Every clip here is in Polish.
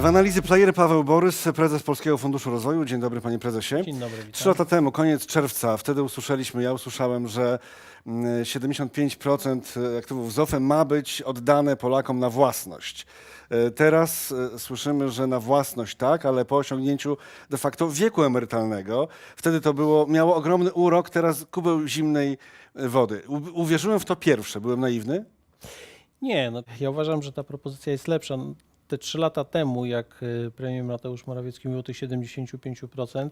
W analizie player Paweł Borys, prezes Polskiego Funduszu Rozwoju. Dzień dobry panie prezesie. Dzień dobry, witam. Trzy lata temu, koniec czerwca, wtedy usłyszeliśmy, ja usłyszałem, że mm, 75% aktywów z OFE ma być oddane Polakom na własność. E, Teraz e, słyszymy, że na własność tak, ale po osiągnięciu de facto wieku emerytalnego. Wtedy to było, miało ogromny urok, teraz kubeł zimnej e, wody. Uwierzyłem w to pierwsze, byłem naiwny. Nie, no, ja uważam, że ta propozycja jest lepsza. Te trzy lata temu, jak y, premier Mateusz Morawiecki mówił o tych 75%,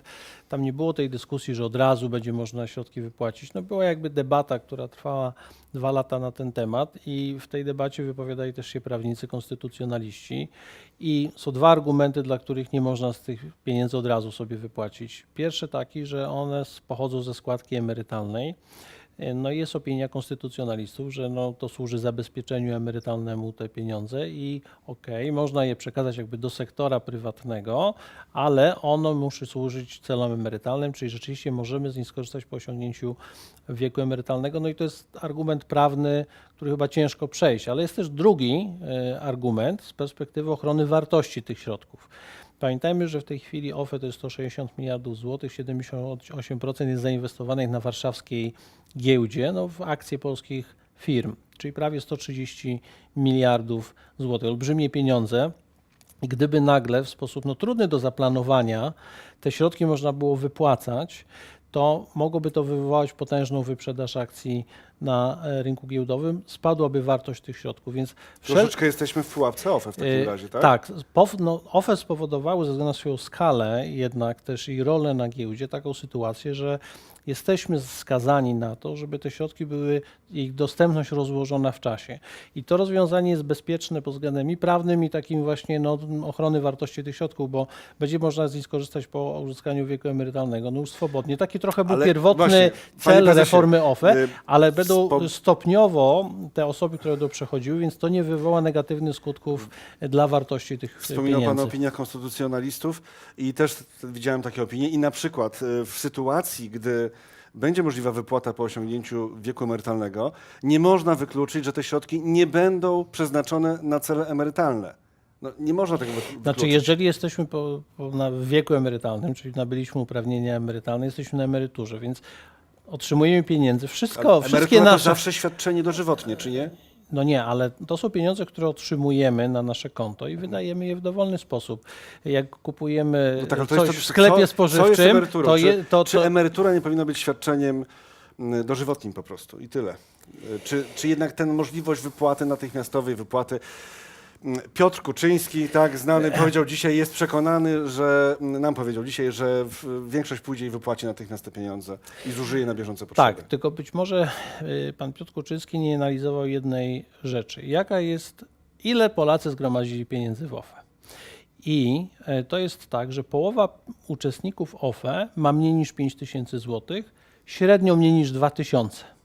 tam nie było tej dyskusji, że od razu będzie można środki wypłacić. No była jakby debata, która trwała dwa lata na ten temat i w tej debacie wypowiadali też się prawnicy, konstytucjonaliści i są dwa argumenty, dla których nie można z tych pieniędzy od razu sobie wypłacić. Pierwszy taki, że one pochodzą ze składki emerytalnej. No i jest opinia konstytucjonalistów, że no, to służy zabezpieczeniu emerytalnemu te pieniądze i okej, można je przekazać jakby do sektora prywatnego, ale ono musi służyć celom emerytalnym, czyli rzeczywiście możemy z nich skorzystać po osiągnięciu wieku emerytalnego. No i to jest argument prawny, który chyba ciężko przejść, ale jest też drugi e, argument z perspektywy ochrony wartości tych środków. Pamiętajmy, że w tej chwili OFE to jest 160 miliardów złotych, 78% jest zainwestowanych na warszawskiej giełdzie no, w akcje polskich firm, czyli prawie 130 miliardów złotych. Olbrzymie pieniądze. I gdyby nagle w sposób no, trudny do zaplanowania te środki można było wypłacać, to mogłoby to wywołać potężną wyprzedaż akcji na e, rynku giełdowym, spadłaby wartość tych środków. Więc wszel- Troszeczkę jesteśmy w pułapce OFE w takim E, razie, tak? Tak. No, OFE spowodowały ze względu na swoją skalę jednak też i rolę na giełdzie taką sytuację, że jesteśmy skazani na to, żeby te środki były, ich dostępność rozłożona w czasie. I to rozwiązanie jest bezpieczne pod względem i prawnym, i takim właśnie no, ochrony wartości tych środków, bo będzie można z nich skorzystać po uzyskaniu wieku emerytalnego, no już swobodnie. Taki trochę był Ale pierwotny właśnie, cel reformy OFE, y, ale będą spo- stopniowo te osoby, które będą przechodziły, więc to nie wywoła negatywnych skutków dla wartości tych Wspominał pieniędzy. Pan o opiniach konstytucjonalistów i też widziałem takie opinie. I na przykład y, w sytuacji, gdy będzie możliwa wypłata po osiągnięciu wieku emerytalnego, nie można wykluczyć, że te środki nie będą przeznaczone na cele emerytalne. No, nie można tego wy- wykluczyć. Znaczy, jeżeli jesteśmy po, po, na wieku emerytalnym, czyli nabyliśmy uprawnienia emerytalne, jesteśmy na emeryturze, więc otrzymujemy pieniędzy. Wszystko, wszystkie Emerytura to nasze. zawsze świadczenie dożywotnie, czy nie? No nie, ale to są pieniądze, które otrzymujemy na nasze konto i wydajemy je w dowolny sposób. Jak kupujemy No tak, ale to coś jest to, w sklepie co, co jest spożywczym, emeryturą? to, czy, je, to, czy to, emerytura nie powinna być świadczeniem mm, dożywotnim po prostu i tyle? Y, Czy, czy jednak ten możliwość wypłaty, natychmiastowej wypłaty Piotr Kuczyński, tak znany, powiedział dzisiaj, jest przekonany, że nam powiedział dzisiaj, że większość pójdzie i wypłaci natychmiast te pieniądze i zużyje na bieżące potrzeby. Tak, tylko być może y, pan Piotr Kuczyński nie analizował jednej rzeczy. Jaka jest, ile Polacy zgromadzili pieniędzy w OFE? I e, to jest tak, że połowa uczestników OFE ma mniej niż 5 tysięcy złotych, średnio mniej niż 2 tysiące.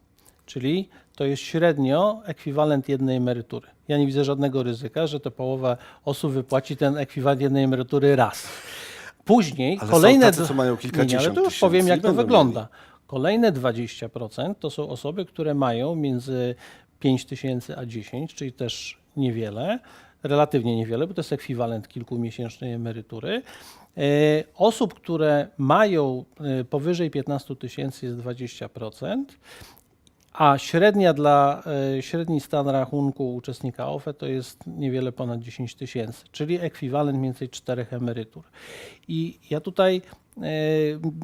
Czyli to jest średnio ekwiwalent jednej emerytury. Ja nie widzę żadnego ryzyka, że to połowa osób wypłaci ten ekwiwalent jednej emerytury raz. Później Ale są kolejne... tacy, d- co mają kilkadziesiąt nie, ale to już tysięcy powiem, jak to wygląda. Kolejne 20% to są osoby, które mają między 5 tysięcy a 10, czyli też niewiele, relatywnie niewiele, bo to jest ekwiwalent kilkumiesięcznej emerytury. E, Osób, które mają e, powyżej 15 tysięcy jest 20%, a średnia dla, e, średni stan rachunku uczestnika OFE to jest niewiele ponad 10 tysięcy, czyli ekwiwalent mniej więcej czterech emerytur. I ja tutaj e,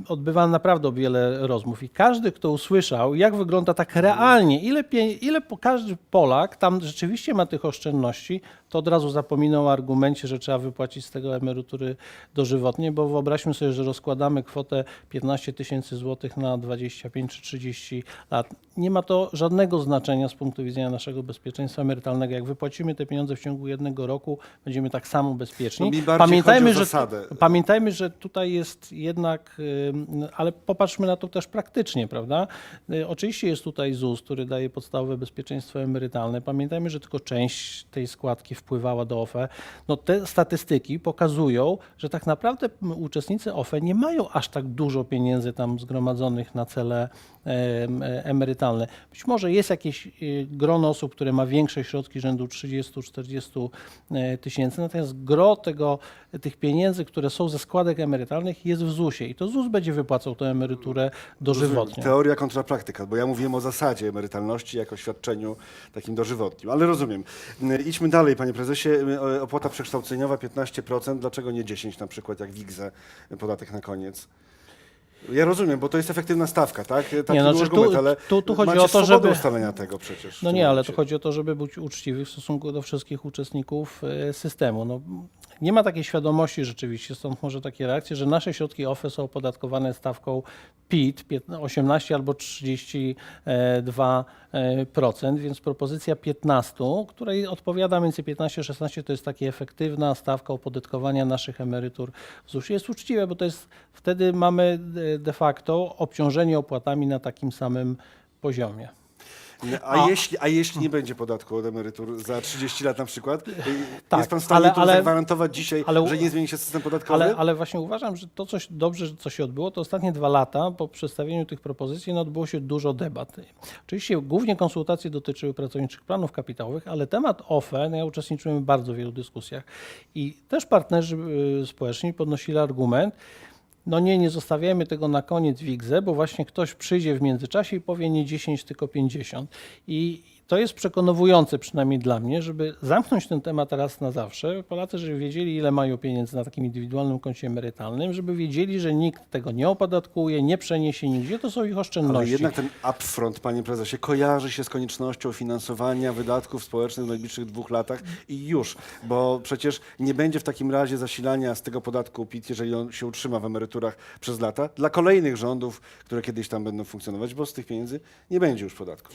odbywam naprawdę wiele rozmów i każdy, kto usłyszał, jak wygląda tak realnie, ile, ile każdy Polak tam rzeczywiście ma tych oszczędności, to od razu zapominał o argumencie, że trzeba wypłacić z tego emerytury dożywotnie, bo wyobraźmy sobie, że rozkładamy kwotę 15 tysięcy złotych na 25 czy 30 lat. Nie ma to żadnego znaczenia z punktu widzenia naszego bezpieczeństwa emerytalnego. Jak wypłacimy te pieniądze w ciągu jednego roku, będziemy tak samo bezpieczni. No o że, pamiętajmy, że tutaj jest jednak, ale popatrzmy na to też praktycznie, prawda? Y, Oczywiście jest tutaj ZUS, który daje podstawowe bezpieczeństwo emerytalne. Pamiętajmy, że tylko część tej składki wpływała do OFE. No te statystyki pokazują, że tak naprawdę uczestnicy OFE nie mają aż tak dużo pieniędzy tam zgromadzonych na cele em, emerytalne. Być może jest jakieś y, grono osób, które ma większe środki rzędu 30-40 e, tysięcy, natomiast gro tego, tych pieniędzy, które są ze składek emerytalnych jest w ZUS-ie i to ZUS będzie wypłacał tę emeryturę dożywotnie. Teoria kontra praktyka, bo ja mówiłem o zasadzie emerytalności jako świadczeniu takim dożywotnim, ale rozumiem. Y, Idźmy dalej, panie prezesie. Y, Opłata przekształceniowa 15%, dlaczego nie 10 na przykład jak WIGZE, podatek na koniec? Ja rozumiem, bo to jest efektywna stawka, tak? Taki Nie, znaczy tu- argument, ale tu- tu chodzi o to, żeby- ustalenia tego przecież. No nie, ale to chodzi o to, żeby być uczciwy w stosunku do wszystkich uczestników systemu. No, nie ma takiej świadomości rzeczywiście, stąd może takie reakcje, że nasze środki OFE są opodatkowane stawką PIT 15 18 albo 32%, więc propozycja 15, której odpowiada między 15-16, to jest taka efektywna stawka opodatkowania naszych emerytur w ZUS. Jest uczciwe, bo to jest wtedy mamy e, de facto obciążenie opłatami na takim samym poziomie. A, A- jeśli, a jeśli nie będzie podatku od emerytur za 30 lat na przykład? Y, Tak, jest pan w stanie ale- tu ale- zagwarantować dzisiaj, ale- że nie zmieni się system podatkowy? Ale, ale właśnie uważam, że to coś dobrze, co się odbyło, to ostatnie dwa lata po przedstawieniu tych propozycji no, odbyło się dużo debat. Oczywiście głównie konsultacje dotyczyły pracowniczych planów kapitałowych, ale temat OFE, no ja uczestniczyłem w bardzo wielu dyskusjach i też partnerzy y, społeczni podnosili argument, no nie, nie zostawiajmy tego na koniec WIGZE, bo właśnie ktoś przyjdzie w międzyczasie i powie nie 10, tylko 50. I to jest przekonujące przynajmniej dla mnie, żeby zamknąć ten temat raz na zawsze. Polacy, żeby wiedzieli, ile mają pieniędzy na takim indywidualnym koncie emerytalnym, żeby wiedzieli, że nikt tego nie opodatkuje, nie przeniesie nigdzie, to są ich oszczędności. Ale jednak ten upfront, panie prezesie, kojarzy się z koniecznością finansowania wydatków społecznych w najbliższych dwóch latach i już, bo przecież nie będzie w takim razie zasilania z tego podatku PIT, jeżeli on się utrzyma w emeryturach przez lata, dla kolejnych rządów, które kiedyś tam będą funkcjonować, bo z tych pieniędzy nie będzie już podatku.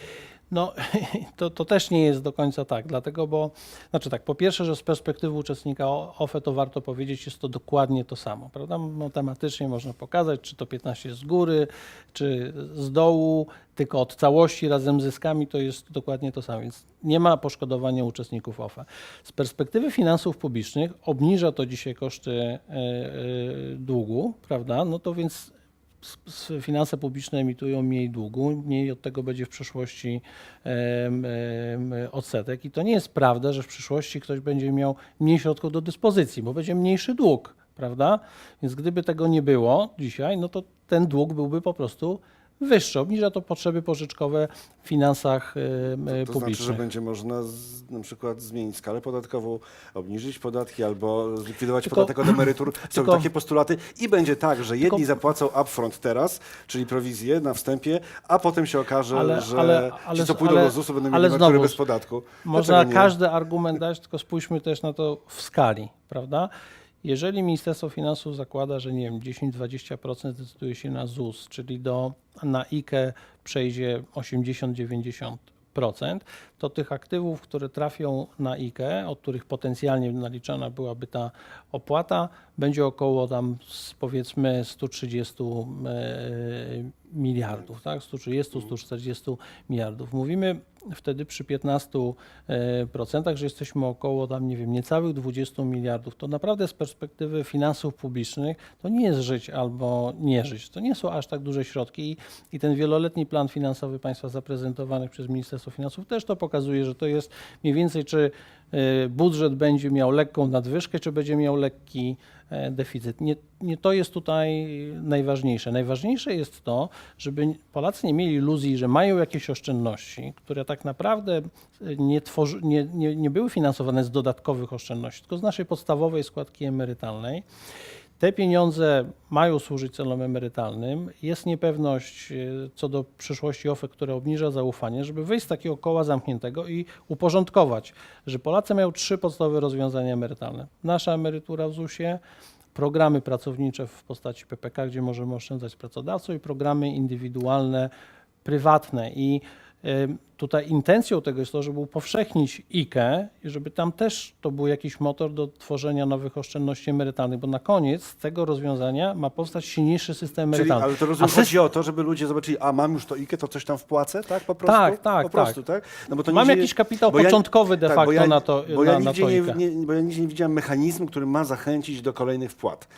No, to, to też nie jest do końca tak, dlatego, bo, znaczy tak, po pierwsze, że z perspektywy uczestnika OFE to warto powiedzieć, jest to dokładnie to samo, prawda? Matematycznie można pokazać, czy to 15 z góry, czy z dołu, tylko od całości razem z zyskami to jest dokładnie to samo, więc nie ma poszkodowania uczestników OFE. Z perspektywy finansów publicznych obniża to dzisiaj koszty e, długu, prawda? No to więc finanse publiczne emitują mniej długu, mniej od tego będzie w przyszłości odsetek. I to nie jest prawda, że w przyszłości ktoś będzie miał mniej środków do dyspozycji, bo będzie mniejszy dług, prawda? Więc gdyby tego nie było dzisiaj, no to ten dług byłby po prostu wyższy. Obniża to potrzeby pożyczkowe w finansach em, To, to znaczy, publicznych. że będzie można z, na przykład zmienić skalę podatkową, obniżyć podatki albo zlikwidować Tylko- podatek od emerytur. Są tylko- takie postulaty i będzie tak, że jedni Tylko- zapłacą upfront teraz, czyli prowizję na wstępie, a potem się okaże, Ale- że ale- ci, ale- co pójdą ale- do ZUS-u, będą mieli emerytury bez podatku. Można nie? każdy argument dać, tylko spójrzmy też na to w skali, prawda? Jeżeli Ministerstwo Finansów zakłada, że nie wiem, 10-20% decyduje się na ZUS, czyli do, na IKE przejdzie 80-90%, to tych aktywów, które trafią na IKE, od których potencjalnie naliczana byłaby ta opłata, będzie około tam powiedzmy 130 e, miliardów, tak? 130-140 miliardów. Mówimy wtedy przy 15%, e, że jesteśmy około tam, nie wiem, niecałych 20 miliardów. To naprawdę z perspektywy finansów publicznych to nie jest żyć albo nie żyć. To nie są aż tak duże środki i, i ten wieloletni plan finansowy państwa zaprezentowany przez Ministerstwo Finansów też to pokazuje, że to jest mniej więcej, czy budżet będzie miał lekką nadwyżkę, czy będzie miał lekki e, deficyt. Nie, nie to jest tutaj najważniejsze. Najważniejsze jest to, żeby Polacy nie mieli iluzji, że mają jakieś oszczędności, które tak naprawdę nie, tworzy, nie, nie, nie były finansowane z dodatkowych oszczędności, tylko z naszej podstawowej składki emerytalnej. Te pieniądze mają służyć celom emerytalnym. Jest niepewność e, co do przyszłości OFE, która obniża zaufanie, żeby wyjść z takiego koła zamkniętego i uporządkować, że Polacy mają trzy podstawowe rozwiązania emerytalne. Nasza emerytura w ZUS-ie, programy pracownicze w postaci PPK, gdzie możemy oszczędzać z pracodawcą i programy indywidualne, prywatne. I Tutaj intencją tego jest to, żeby upowszechnić IKE i żeby tam też to był jakiś motor do tworzenia nowych oszczędności emerytalnych, bo na koniec z tego rozwiązania ma powstać silniejszy system Czyli, emerytalny. ale to A rozumiem, system- chodzi o to, żeby ludzie zobaczyli, a mam już to IKE, to coś tam wpłacę, tak? Po prostu? Tak, tak, Po prostu, tak? No bo to Mam jakiś kapitał ja- początkowy de tak, facto ja, na to, bo na, ja na nigdzie to nie, IKE. nie, bo ja nigdzie nie widziałem mechanizmu, który ma zachęcić do kolejnych wpłat.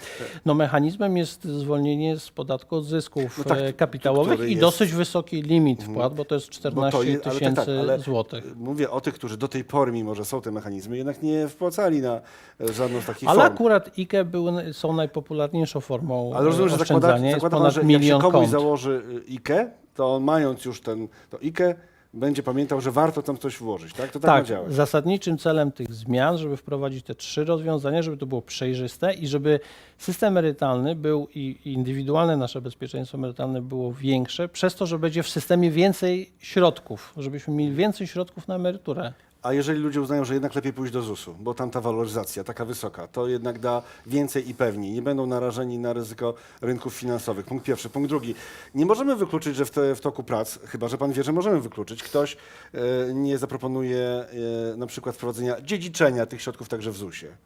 No mechanizmem jest zwolnienie z podatku od zysków No tak, e, kapitałowych i jest- dosyć wysoki limit wpłat, bo to jest Bo 14 je- ale tak, tysięcy tak, ale złotych. Mówię o tych, którzy do tej pory, mimo że są te mechanizmy, jednak nie wpłacali na e, żadną z takich Ale form. akurat IKE były, są najpopularniejszą formą Ale rozumiem, że zakłada, oszczędzania. Jest zakłada pan, ponad że jak się komuś kont. założy y, IKE, to mając już ten, to IKE, będzie pamiętał, że warto tam coś włożyć, tak? To tak, ma Tak, działać. zasadniczym celem tych zmian, żeby wprowadzić te trzy rozwiązania, żeby to było przejrzyste i żeby system emerytalny był i indywidualne nasze bezpieczeństwo emerytalne było większe, przez to, że będzie w systemie więcej środków, żebyśmy mieli więcej środków na emeryturę. A jeżeli ludzie uznają, że jednak lepiej pójść do ZUS-u, bo tam ta waloryzacja taka wysoka, to jednak da więcej i pewniej. Nie będą narażeni na ryzyko rynków finansowych. Punkt pierwszy. Punkt drugi. Nie możemy wykluczyć, że w, te, w toku prac, chyba że pan wie, że możemy wykluczyć, ktoś e, nie zaproponuje e, na przykład wprowadzenia dziedziczenia tych środków także w ZUS-ie.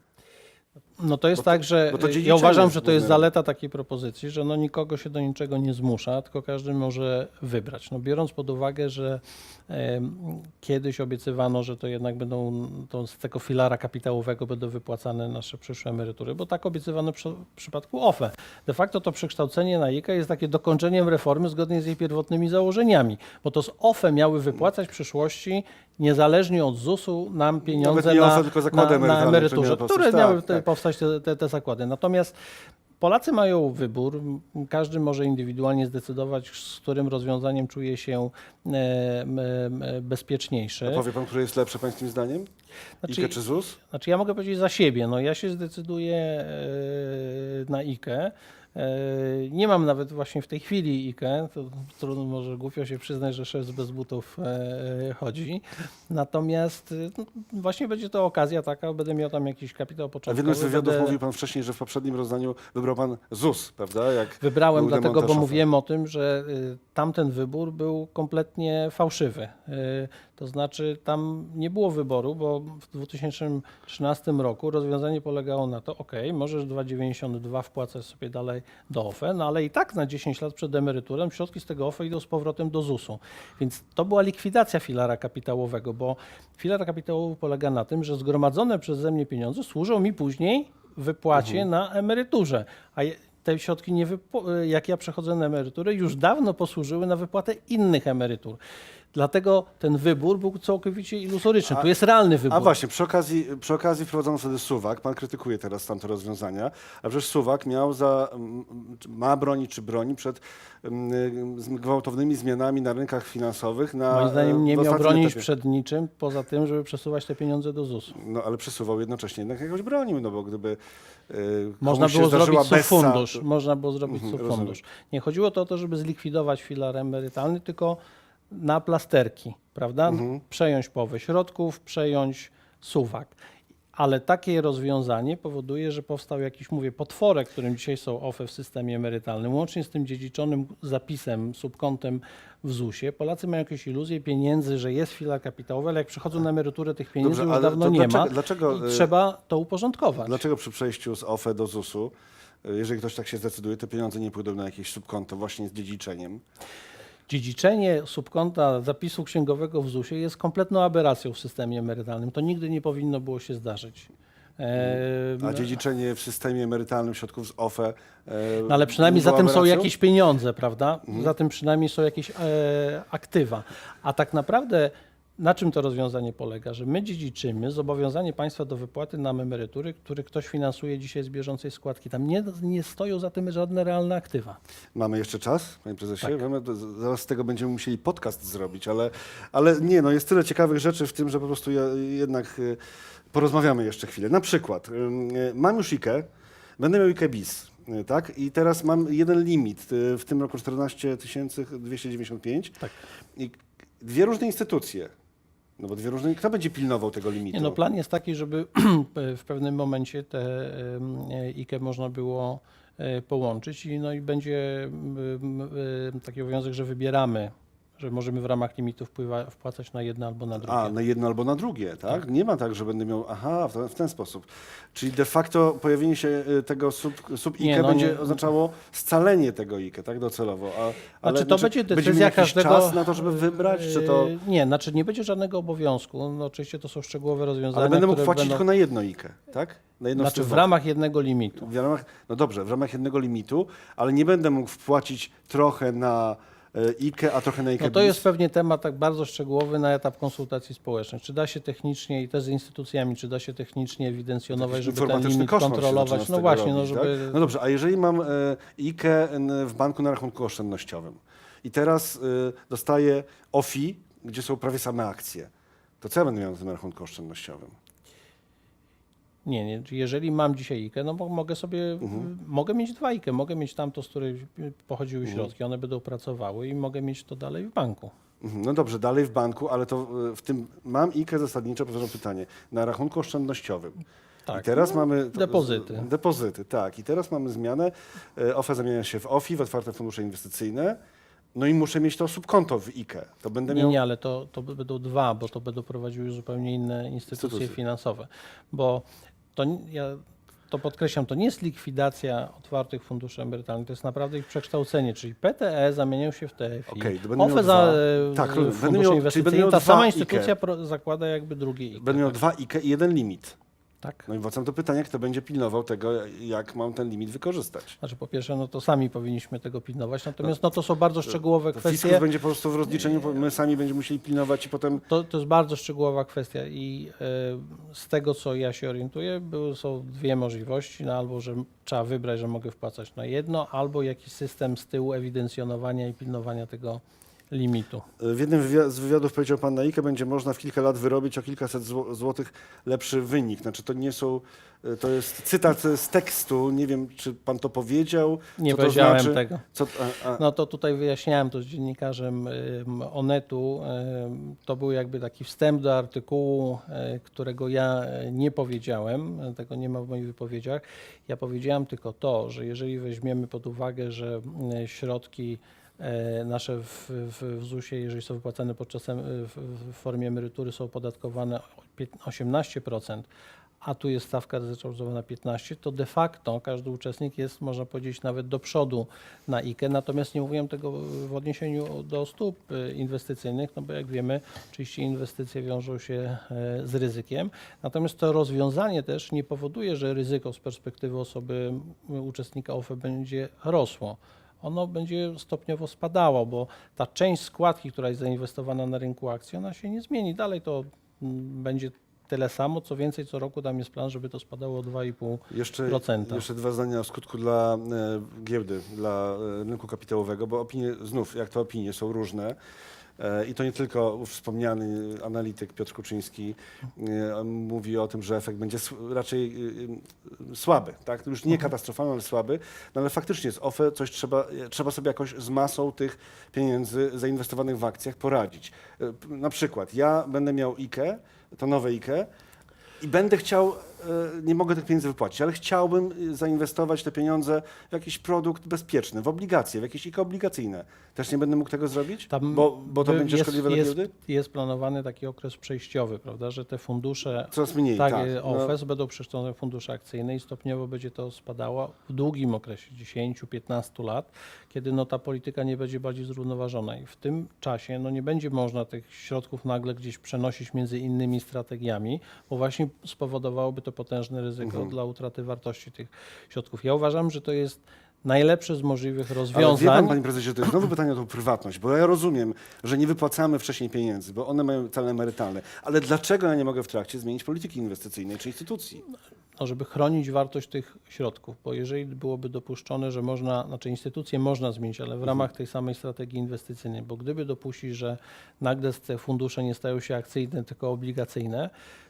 No to jest Bo tak, że to ja uważam, że to jest zaleta takiej propozycji, że no nikogo się do niczego nie zmusza, tylko każdy może wybrać. No biorąc pod uwagę, że em, kiedyś obiecywano, że to jednak będą to z tego filara kapitałowego będą wypłacane nasze przyszłe emerytury, bo tak obiecywano przy, w przypadku OFE. De facto to przekształcenie na IKE jest takie dokończeniem reformy zgodnie z jej pierwotnymi założeniami, bo to z OFE miały wypłacać w przyszłości niezależnie od ZUS-u nam pieniądze nie na, OFE, tylko zakłady na, na emeryturze, które Tak, miały te, tak. powstać te, te, te zakłady. Natomiast Polacy mają wybór, każdy może indywidualnie zdecydować, z którym rozwiązaniem czuje się e, m, bezpieczniejszy. A powie pan, które jest lepsze pańskim zdaniem? Znaczy- IKE czy ZUS? Znaczy ja mogę powiedzieć za siebie, no ja się zdecyduję e, na IKE. E, Nie mam nawet właśnie w tej chwili IKE, to trudno może głupio się przyznać, że szef bez butów e, chodzi. Natomiast e, no, właśnie będzie to okazja taka, będę miał tam jakiś kapitał A w początkowy. jednym z wywiadów będę- mówił pan wcześniej, że w poprzednim rozdaniu wybrał pan ZUS, prawda? Jak Wybrałem dlatego, bo mówiłem o tym, że y, tamten wybór był kompletnie fałszywy. To znaczy tam nie było wyboru, bo w 2013 roku rozwiązanie polegało na to, ok, możesz 2,92 wpłacać sobie dalej do OFE, no ale i tak na 10 lat przed emeryturą środki z tego OFE idą z powrotem do ZUS-u. Więc to była likwidacja filara kapitałowego, bo filar kapitałowy polega na tym, że zgromadzone przeze mnie pieniądze służą mi później wypłacie na emeryturze. A te środki, nie jak ja przechodzę na emeryturę, już dawno posłużyły na wypłatę innych emerytur. Dlatego ten wybór był całkowicie iluzoryczny. A- tu jest realny wybór. A właśnie, przy okazji, przy okazji wprowadzono wtedy suwak. Pan krytykuje teraz tamte rozwiązania, a przecież suwak miał za, ma bronić czy broni przed gwałtownymi zmianami na rynkach finansowych. Na, Moim zdaniem nie w miał bronić etapie. przed niczym, poza tym, żeby przesuwać te pieniądze do ZUS-u. No ale przesuwał jednocześnie jednak jakoś bronił, no bo gdyby y, Można było zrobić bessa, subfundusz. Można było zrobić Mhm, subfundusz. Nie chodziło to o to, żeby zlikwidować filar emerytalny, tylko na plasterki, prawda? Mhm. Przejąć połowę środków, przejąć suwak. Ale takie rozwiązanie powoduje, że powstał jakiś, mówię, potworek, którym dzisiaj są OFE w systemie emerytalnym, łącznie z tym dziedziczonym zapisem, subkontem w ZUS-ie. Polacy mają jakieś iluzje pieniędzy, że jest filar kapitałowy, ale jak przychodzą na emeryturę, tych pieniędzy Dobrze, już dawno nie dlaczego- ma dlaczego, i y, trzeba to uporządkować. Dlaczego przy przejściu z OFE do ZUS-u, y, jeżeli ktoś tak się zdecyduje, te pieniądze nie pójdą na jakieś subkonto właśnie z dziedziczeniem? Dziedziczenie subkonta zapisu księgowego w ZUS-ie jest kompletną aberracją w systemie emerytalnym. To nigdy nie powinno było się zdarzyć. Eee, A dziedziczenie w systemie emerytalnym środków z OFE. e, no ale przynajmniej nie za tym są jakieś pieniądze, prawda? Za tym przynajmniej są jakieś e, aktywa. A tak naprawdę na czym to rozwiązanie polega? Że my dziedziczymy zobowiązanie państwa do wypłaty nam emerytury, które ktoś finansuje dzisiaj z bieżącej składki. Tam nie, nie stoją za tym żadne realne aktywa. Mamy jeszcze czas, panie prezesie? Tak. Wiemy, zaraz z tego będziemy musieli podcast zrobić, ale, ale nie, no jest tyle ciekawych rzeczy w tym, że po prostu ja, jednak y, porozmawiamy jeszcze chwilę. Na przykład, y, mam już IKE, będę miał IKE BIS, y, tak? I teraz mam jeden limit, w tym roku 14 295 Tak. i dwie różne instytucje. No bo dwie różne, kto będzie pilnował tego limitu? Nie, no plan jest taki, żeby w pewnym momencie te IKE można było e, połączyć i, no i będzie em, taki obowiązek, że wybieramy że możemy w ramach limitu wpływa, wpłacać na jedno albo na drugie. A, na jedno albo na drugie, tak? Nie ma tak, że będę miał, aha, w ten, w ten sposób. Czyli de facto pojawienie się y, tego sub, sub Nie, IKE no będzie nie. oznaczało scalenie tego IKE, tak, docelowo. A, ale Znaczy, to czy będzie będziemy decyzja jakiś każdego- czas na to, żeby wybrać, czy to... Yy, Nie, znaczy nie będzie żadnego obowiązku. No, oczywiście to są szczegółowe rozwiązania. Ale będę mógł płacić będą, tylko na jedno IKE, tak? Na jedno Znaczy w ramach jednego limitu. W ramach, no dobrze, w ramach jednego limitu, ale nie będę mógł wpłacić trochę na IKE, a trochę na IKE No to jest pewnie temat tak bardzo szczegółowy na etap konsultacji społecznych. Czy da się technicznie, i też z instytucjami, czy da się technicznie ewidencjonować, żeby ten limit kontrolować? No właśnie, no robić, żeby... Tak? No dobrze, a jeżeli mam e, IKE w banku na rachunku oszczędnościowym i teraz e, dostaję OFI, gdzie są prawie same akcje, to co ja będę miał na tym rachunku oszczędnościowym? Nie, nie. Jeżeli mam dzisiaj IKE, no bo mogę sobie, Mhm. mogę mieć dwa IKE, mogę mieć tamto, z której pochodziły Mhm. środki, one będą pracowały i mogę mieć to dalej w banku. Mhm, No dobrze, dalej w banku, ale to e, w tym mam IKE zasadniczo, powtarzam pytanie, na rachunku oszczędnościowym. Tak. I teraz mamy... to- depozyty. Depozyty, tak. I teraz mamy zmianę. E, OFE zamienia się w OFI, w otwarte fundusze inwestycyjne. No i muszę mieć to subkonto w IKE. To będę Nie, miał... nie, ale to, to będą dwa, bo to będą prowadziły zupełnie inne instytucje Instytucje. finansowe. Bo to ja to podkreślam, to nie jest likwidacja otwartych funduszy emerytalnych, to jest naprawdę ich przekształcenie, czyli PTE zamieniają się w TFI. Miał OFE za dwa. e, Tak, fundusze inwestycyjne, ta sama instytucja zakłada jakby drugie IKE. Będę miał tak. dwa IKE i jeden limit. Tak. No i wracam do pytania, kto będzie pilnował tego, jak mam ten limit wykorzystać. Znaczy po pierwsze, no to sami powinniśmy tego pilnować, natomiast no to są bardzo szczegółowe To kwestie. fiskus będzie po prostu w rozliczeniu, my sami będziemy musieli pilnować i potem... To, to jest bardzo szczegółowa kwestia i e, z tego, co ja się orientuję, były, są dwie możliwości, no albo, że trzeba wybrać, że mogę wpłacać na jedno, albo jakiś system z tyłu ewidencjonowania i pilnowania tego limitu. W jednym wywi- z wywiadów powiedział pan na IKE, będzie można w kilka lat wyrobić o kilkaset zł- złotych lepszy wynik. Znaczy to nie są... To jest cytat z tekstu, nie wiem, czy pan to powiedział. Nie co to powiedziałem znaczy? tego. Co, a, a, No to tutaj wyjaśniałem to z dziennikarzem Onetu. To był jakby taki wstęp do artykułu, y, którego ja y, nie powiedziałem, tego nie ma w moich wypowiedziach. Ja powiedziałem tylko to, że jeżeli weźmiemy pod uwagę, że środki nasze w, w, w ZUS-ie, jeżeli są wypłacane podczas em- w, w formie emerytury, są opodatkowane o pięt- 18%, a tu jest stawka zryczałtowana 15, to de facto każdy uczestnik jest, można powiedzieć, nawet do przodu na IKE. Natomiast nie mówiłem tego w odniesieniu do stóp y, inwestycyjnych, no bo jak wiemy, oczywiście inwestycje wiążą się e, z ryzykiem. Natomiast to rozwiązanie też nie powoduje, że ryzyko z perspektywy osoby uczestnika OFE będzie rosło. Ono będzie stopniowo spadało, bo ta część składki, która jest zainwestowana na rynku akcji, ona się nie zmieni. Dalej to mm, będzie tyle samo. Co więcej, co roku tam jest plan, żeby to spadało o 2,5%. Jeszcze, jeszcze dwa zdania o skutku dla e, giełdy, dla e, rynku kapitałowego, bo opinie, znów, jak to opinie, są różne. E, I to nie tylko wspomniany analityk Piotr Kuczyński e, mówi o tym, że efekt będzie raczej e, e, słaby, tak? Już nie katastrofalny, ale słaby. No ale faktycznie z OFE coś trzeba, e, trzeba sobie jakoś z masą tych pieniędzy zainwestowanych w akcjach poradzić. Na przykład ja będę miał IKE, to nowe IKE, i będę chciał, nie mogę tych pieniędzy wypłacić, ale chciałbym e, zainwestować te pieniądze w jakiś produkt bezpieczny, w obligacje, w jakieś IKE obligacyjne. Też nie będę mógł tego zrobić? Tam bo, bo to by- będzie jest, szkodliwe dla jest, giełdy? jest planowany taki okres przejściowy, prawda, że te fundusze Coraz mniej, tak, tak. e, no. OFES będą przekształcone w fundusze akcyjne i stopniowo będzie to spadało w długim okresie 10-15 lat, kiedy no, ta polityka nie będzie bardziej zrównoważona i w tym czasie no, nie będzie można tych środków nagle gdzieś przenosić między innymi strategiami, bo właśnie spowodowałoby to potężne ryzyko Mhm. dla utraty wartości tych środków. Ja uważam, że to jest najlepsze z możliwych Ale rozwiązań. wie pan, panie prezesie, to jest znowu pytanie o tą prywatność, bo ja rozumiem, że nie wypłacamy wcześniej pieniędzy, bo one mają cele emerytalne, ale dlaczego ja nie mogę w trakcie zmienić polityki inwestycyjnej czy instytucji? no, żeby chronić wartość tych środków, bo jeżeli byłoby dopuszczone, że można, znaczy instytucje można zmienić, ale w ramach tej samej strategii inwestycyjnej, bo gdyby dopuścić, że nagle te fundusze nie stają się akcyjne, tylko obligacyjne,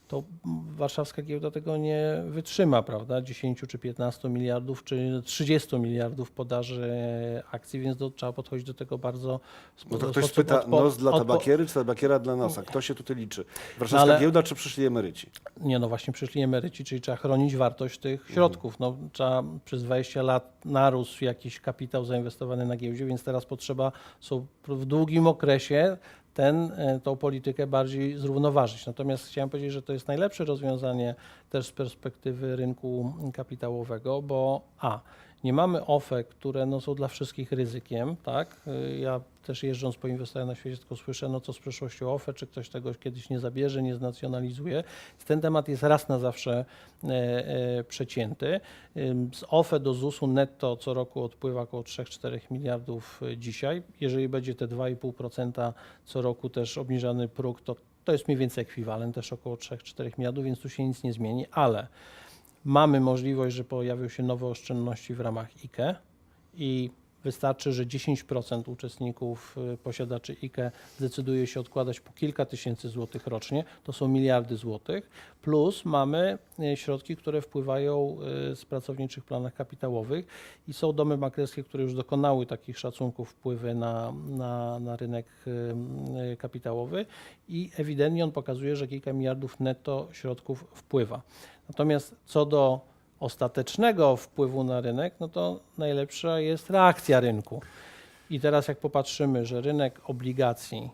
to warszawska giełda tego nie wytrzyma, prawda? 10 czy 15 miliardów, czy 30 miliardów podaży akcji, więc do, trzeba podchodzić do tego bardzo No to ktoś pyta, odpo- nos dla odpo- tabakiery czy tabakiera dla nosa? Kto się tutaj liczy? Warszawska No ale- giełda czy przyszli emeryci? Nie, no właśnie przyszli emeryci, czyli trzeba chronić wartość tych Mhm. środków. No, trzeba przez 20 lat narósł jakiś kapitał zainwestowany na giełdzie, więc teraz potrzeba są w długim okresie ten, e, tą politykę bardziej zrównoważyć. Natomiast chciałem powiedzieć, że to jest najlepsze rozwiązanie też z perspektywy rynku kapitałowego, bo a, nie mamy OFE, które no, są dla wszystkich ryzykiem, tak? Y, Ja też jeżdżąc po inwestorach na świecie tylko słyszę, no co z przyszłością OFE, czy ktoś tego kiedyś nie zabierze, nie znacjonalizuje. Ten temat jest raz na zawsze e, e, przecięty. Z OFE do ZUS-u netto co roku odpływa około 3-4 miliardów y, dzisiaj. Jeżeli będzie te 2,5% co roku też obniżany próg, to to jest mniej więcej ekwiwalent, też około 3-4 miliardów, więc tu się nic nie zmieni, ale mamy możliwość, że pojawią się nowe oszczędności w ramach IKE i wystarczy, że 10% uczestników, y, posiadaczy IKE zdecyduje się odkładać po kilka tysięcy złotych rocznie, to są miliardy złotych, plus mamy y, środki, które wpływają y, z pracowniczych planach kapitałowych. I są domy maklerskie, które już dokonały takich szacunków wpływy na, na, na rynek kapitałowy. I ewidentnie on pokazuje, że kilka miliardów netto środków wpływa. Natomiast co do ostatecznego wpływu na rynek, no to najlepsza jest reakcja rynku. I teraz jak popatrzymy, że rynek obligacji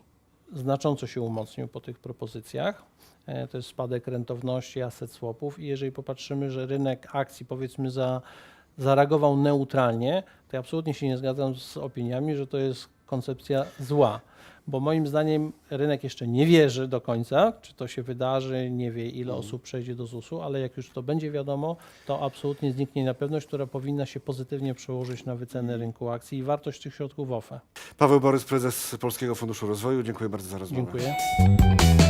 znacząco się umocnił po tych propozycjach, e, to jest spadek rentowności asset swapów i jeżeli popatrzymy, że rynek akcji powiedzmy za, zareagował neutralnie, to ja absolutnie się nie zgadzam z opiniami, że to jest koncepcja zła. Bo moim zdaniem rynek jeszcze nie wierzy do końca, czy to się wydarzy, nie wie ile osób przejdzie do ZUS-u, ale jak już to będzie wiadomo, to absolutnie zniknie niepewność, która powinna się pozytywnie przełożyć na wycenę rynku akcji i wartość tych środków OFE. Paweł Borys, prezes Polskiego Funduszu Rozwoju. Dziękuję bardzo za rozmowę. Dziękuję.